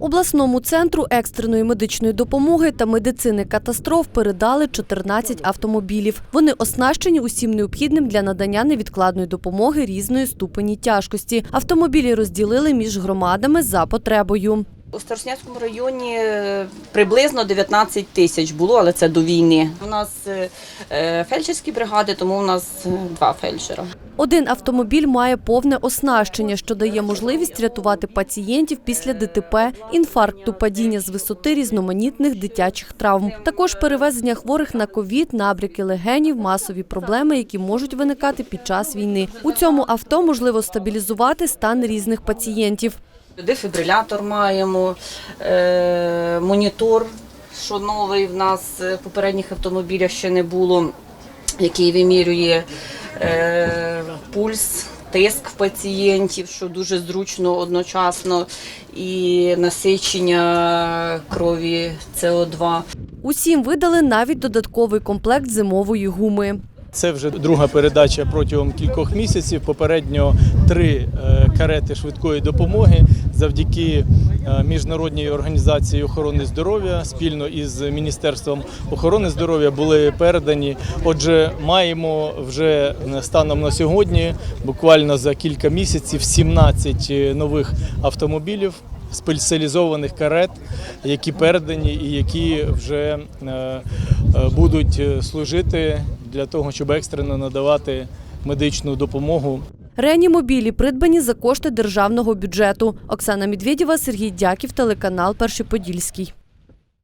Обласному центру екстреної медичної допомоги та медицини катастроф передали 14 автомобілів. Вони оснащені усім необхідним для надання невідкладної допомоги різної ступені тяжкості. Автомобілі розділили між громадами за потребою. У Староснянському районі е, приблизно 19 тисяч було, але це до війни. У нас е, е, фельдшерські бригади, тому у нас два фельдшера. Один автомобіль має повне оснащення, що дає можливість рятувати пацієнтів після ДТП, інфаркту, падіння з висоти різноманітних дитячих травм. Також перевезення хворих на ковід, набряки легенів, масові проблеми, які можуть виникати під час війни. У цьому авто можливо стабілізувати стан різних пацієнтів. Дефібрилятор маємо, е, монітор, що новий в нас е, в попередніх автомобілях ще не було, який вимірює е, пульс. Тиск в пацієнтів, що дуже зручно одночасно, і насичення крові СО2. Усім видали навіть додатковий комплект зимової гуми. Це вже друга передача протягом кількох місяців. Попередньо три е, карети швидкої допомоги завдяки е, міжнародній організації охорони здоров'я спільно із Міністерством охорони здоров'я були передані. Отже, маємо вже станом на сьогодні, буквально за кілька місяців, 17 нових автомобілів. Спеціалізованих карет, які передані і які вже е, е, будуть е, служити для того, щоб екстрено надавати медичну допомогу Реанімобілі придбані за кошти державного бюджету. Оксана Медведєва, Сергій Дяків, телеканал Перший Подільський.